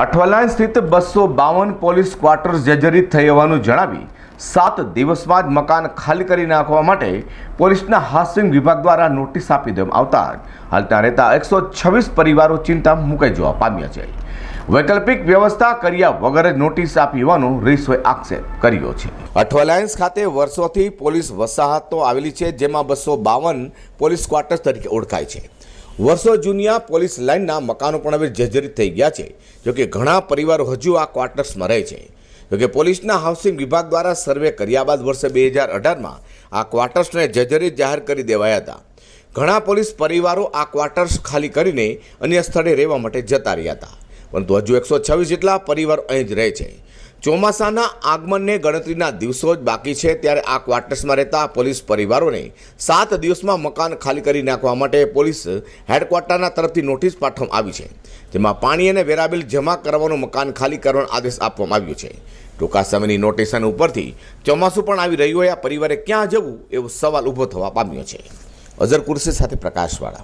અઠવાલાઈન સ્થિત બસો બાવન પોલીસ ક્વાર્ટર્સ જર્જરિત થઈ હોવાનું જણાવી સાત દિવસમાં જ મકાન ખાલી કરી નાખવા માટે પોલીસના હાઉસિંગ વિભાગ દ્વારા નોટિસ આપી દેવામાં આવતા હાલ ત્યાં રહેતા એકસો છવ્વીસ પરિવારો ચિંતા મુકાઈ જવા પામ્યા છે. વૈકલ્પિક વ્યવસ્થા કર્યા વગર જ નોટિસ આપી હોવાનો રીસોએ આક્ષેપ કર્યો છે. અઠવાલાયન્સ ખાતે વર્ષોથી પોલીસ વસાહતો આવેલી છે, જેમાં બસો બાવન પોલીસ ક્વાર્ટર્સ તરીકે ઓળખાય છે. વર્ષો જૂનિયા પોલીસ લાઇનના મકાનો પણ હવે જર્જરિત થઈ ગયા છે. જોકે ઘણા પરિવારો હજુ આ ક્વાર્ટર્સમાં રહે છે. જોકે પોલીસના હાઉસિંગ વિભાગ દ્વારા સર્વે કર્યા બાદ વર્ષે બે હજાર અઢારમાં આ ક્વાર્ટર્સને જર્જરિત જાહેર કરી દેવાયા હતા. ઘણા પોલીસ પરિવારો આ ક્વાર્ટર્સ ખાલી કરીને અન્ય સ્થળે રહેવા માટે જતા રહ્યા હતા. પરંતુ હજુ એકસો છવ્વીસ જેટલા પરિવાર અહીં જ રહે છે. ચોમાસાના આગમનને ગણતરીના દિવસો જ બાકી છે ત્યારે આ ક્વાર્ટર્સમાં રહેતા પોલીસ પરિવારોને સાત દિવસમાં મકાન ખાલી કરી નાખવા માટે પોલીસ હેડક્વાર્ટરના તરફથી નોટિસ પાઠવવામાં આવી છે. જેમાં પાણી અને વેરાબિલ જમા કરવાનું મકાન ખાલી કરવાનો આદેશ આપવામાં આવ્યો છે. ટૂંકા સમયની નોટિસન ઉપરથી ચોમાસું પણ આવી રહ્યું હોય, આ પરિવારે ક્યાં જવું એવો સવાલ ઊભો થવા પામ્યો છે. અઝર કુર્સી સાથે પ્રકાશવાળા.